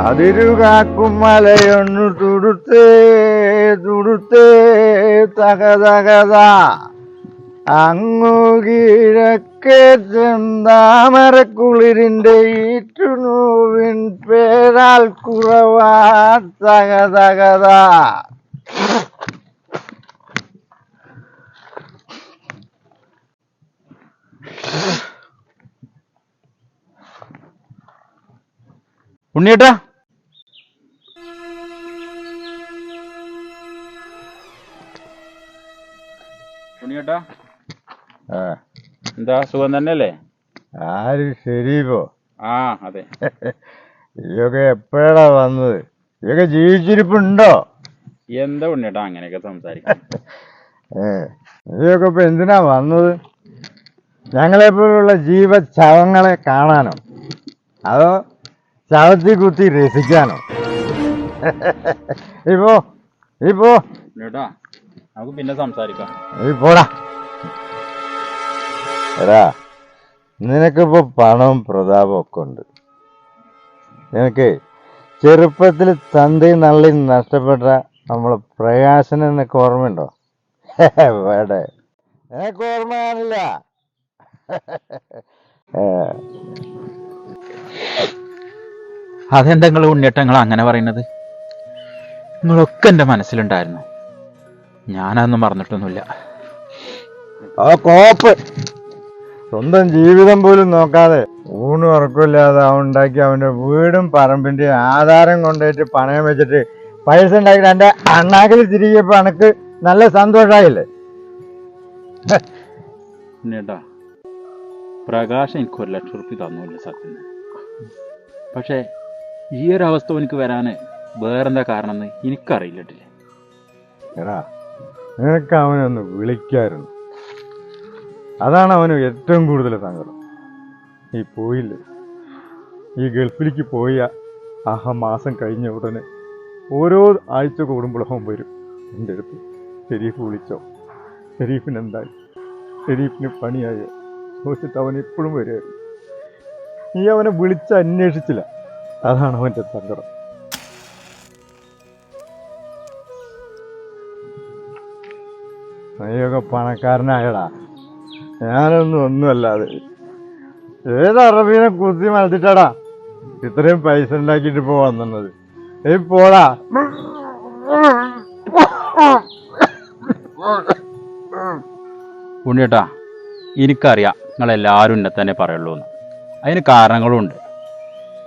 അതിരു കാക്കും മലയൊന്നു തുടുത്തേ തുടുത്തേ തകതകത. അങ്ങു കിഴക്കേ ചെന്താമരക്കുളിരിന്റെ ഈറ്റുനൂവിൻ പേരാൽ കുറവാ തകതകത. ഉണ്ണിയേട്ടാ ഉണ്ണിയേട്ടാ ആ, എന്താ സുഖം തന്നെയല്ലേ? ആര് ശരീഫോ ആ അതെ. ഇതൊക്കെ എപ്പോഴാ വന്നത്? ഇതൊക്കെ ജീവിച്ചിരിപ്പുണ്ടോ? എന്താ ഉണ്ണിയേട്ടാ അങ്ങനെയൊക്കെ സംസാരിക്കും ഏ ഇതൊക്കെ ഇപ്പൊ എന്തിനാ വന്നത്? ഞങ്ങളെ പോലുള്ള ജീവശവങ്ങളെ കാണാനോ? അതോ ചവത്തി കുത്തി രസിക്കാനോ? ഇപ്പോ ഇപ്പോ. ഉണ്ണിയേട്ടാ നമുക്ക് പിന്നെ സംസാരിക്കാം. പോടാ. എടാ നിനക്കിപ്പോ പണവും പ്രതാപം ഒക്കെ ഉണ്ട്. നിനക്ക് ചെറുപ്പത്തിൽ തന്തയും നള്ളിയും നഷ്ടപ്പെട്ട നമ്മളെ പ്രകാശനം എന്നൊക്കെ ഓർമ്മയുണ്ടോ? വേടെ. നിനക്ക് ഓർമ്മ കാണില്ല. ഏ, അതെന്താ നിങ്ങൾ ഉണ്ണിയേട്ട നിങ്ങൾ അങ്ങനെ പറയുന്നത്? നിങ്ങളൊക്കെ എന്റെ മനസ്സിലുണ്ടായിരുന്നു. ഞാനതൊന്നും പറഞ്ഞിട്ടൊന്നുമില്ല ആ കോപ്പ്. സ്വന്തം ജീവിതം പോലും നോക്കാതെ ഊണും ഉറക്കമില്ലാതെ അവൻ ഉണ്ടാക്കി അവന്റെ വീടും പറമ്പിന്റെ ആധാരം കൊണ്ടുപോയിട്ട് പണയം വെച്ചിട്ട് പൈസ ഉണ്ടാക്കിയിട്ട് എന്റെ അണ്ണാക്കിൽ തിരികെപ്പോ അണക്ക് നല്ല സന്തോഷമായില്ലേ? പിന്നെട്ടാ പ്രകാശം എനിക്ക് ഒരു ലക്ഷം റുപ്യ തന്നില്ല സത്യം പക്ഷേ ഈ ഒരു അവസ്ഥ എനിക്ക് വരാൻ വേറെന്താ കാരണം എന്ന് എനിക്കറിയില്ലട്ടില്ല എടാ നിനക്ക് അവനൊന്ന് വിളിക്കായിരുന്നു. അതാണ് അവന് ഏറ്റവും കൂടുതൽ സങ്കടം. നീ പോയില്ലേ? ഈ ഗൾഫിലേക്ക് പോയ ആ മാസം കഴിഞ്ഞ ഉടനെ ഓരോ ആഴ്ച കൂടുമ്പോഴും അവൻ വരും. എന്റെ അടുത്ത് ഷെരീഫ് വിളിച്ചോ? ഷെരീഫിന് എന്തായി? ഷെരീഫിന് പണിയായോ? ചോദിച്ചിട്ട് അവൻ ഇപ്പോഴും വരുമായിരുന്നു നീ അവനെ വിളിച്ച് അന്വേഷിച്ചില്ല. അതാണ് അവന്റെ സങ്കടം. നീയൊക്കെ പണക്കാരനായടാ. ഞാനൊന്നും ഒന്നുമല്ലാതെ. ഏത് അറബീനെ കുത്തി മലത്തിട്ടാടാ ഇത്രയും പൈസ ഉണ്ടാക്കിയിട്ട് ഇപ്പൊ വന്നത് ഈ പോടാ. ഉണ്ണിയേട്ടാ എനിക്കറിയാം നിങ്ങളെല്ലാവരും എന്നെ തന്നെ പറയുള്ളൂ എന്ന്. അതിന് കാരണങ്ങളുണ്ട്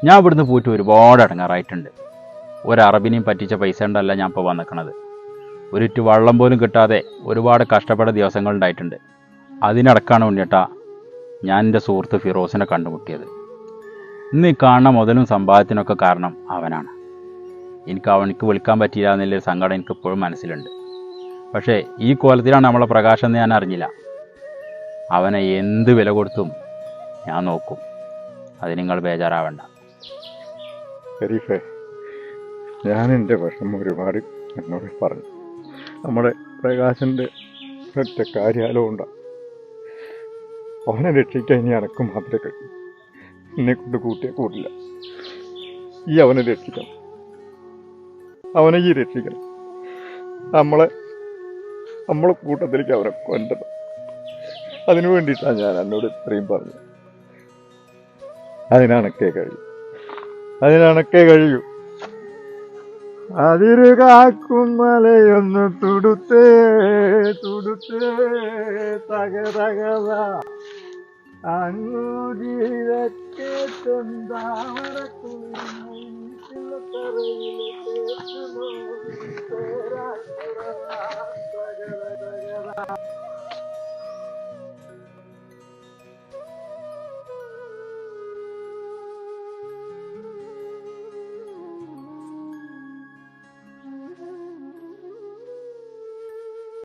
ഞാൻ ഇവിടുന്ന് പോയിട്ട് ഒരുപാട് അടങ്ങാറായിട്ടുണ്ട് ഒരു അറബിനെയും പറ്റിച്ച പൈസ ഉണ്ടല്ല ഞാൻ ഇപ്പോൾ വന്നിക്കണത്. ഒരിറ്റ് വള്ളം പോലും കിട്ടാതെ ഒരുപാട് കഷ്ടപ്പെട്ട ദിവസങ്ങൾ ഉണ്ടായിട്ടുണ്ട്. അതിനടക്കാണ് ഉണ്ണിയേട്ടാ ഞാൻ എന്റെ സുഹൃത്ത് ഫിറോസിനെ കണ്ടുമുട്ടിയത്. ഇന്ന് ഈ കാണുന്ന മുതലും സമ്പാദ്യത്തിനൊക്കെ കാരണം അവനാണ്. എനിക്ക് അവനിക്ക് വിളിക്കാൻ പറ്റിയില്ല എന്നുള്ളൊരു സങ്കടം എനിക്ക് ഇപ്പോഴും മനസ്സിലുണ്ട്. പക്ഷേ ഈ കോലത്തിലാണ് നമ്മളെ പ്രകാശം എന്ന് ഞാൻ അറിഞ്ഞില്ല. അവനെ എന്ത് വില കൊടുത്തും ഞാൻ നോക്കും. അത് നിങ്ങൾ ബേജാറാവണ്ട. ഞാൻ എന്റെ വിഷമം ഒരുപാട് എന്നോട് പറഞ്ഞു. നമ്മുടെ പ്രകാശന്റെ ഒറ്റ കാര്യാലോ ഉണ്ടാ അവനെ രക്ഷിക്കാൻ ഇനി അനക്കും മാത്രമേ കഴിയൂ. എന്നെ കൊണ്ട് കൂട്ടിയാൽ കൂടില്ല. ഈ അവനെ രക്ഷിക്കണം. അവനെ ഈ രക്ഷിക്കണം. നമ്മളെ നമ്മളെ കൂട്ടത്തിലേക്ക് അവരെ കൊണ്ടത് അതിനു വേണ്ടിയിട്ടാണ് ഞാൻ എന്നോട് ഇത്രയും പറഞ്ഞത്. അതിനണക്കേ കഴിയും. അതിനണക്കേ കഴിയൂ. അതിരു കാക്കും മലയൊന്ന് തുടുത്തേ തുടുത്തേ തകതകത. അങ്ങൂരിലൊക്കെ ചെന്താമരക്കുളിർ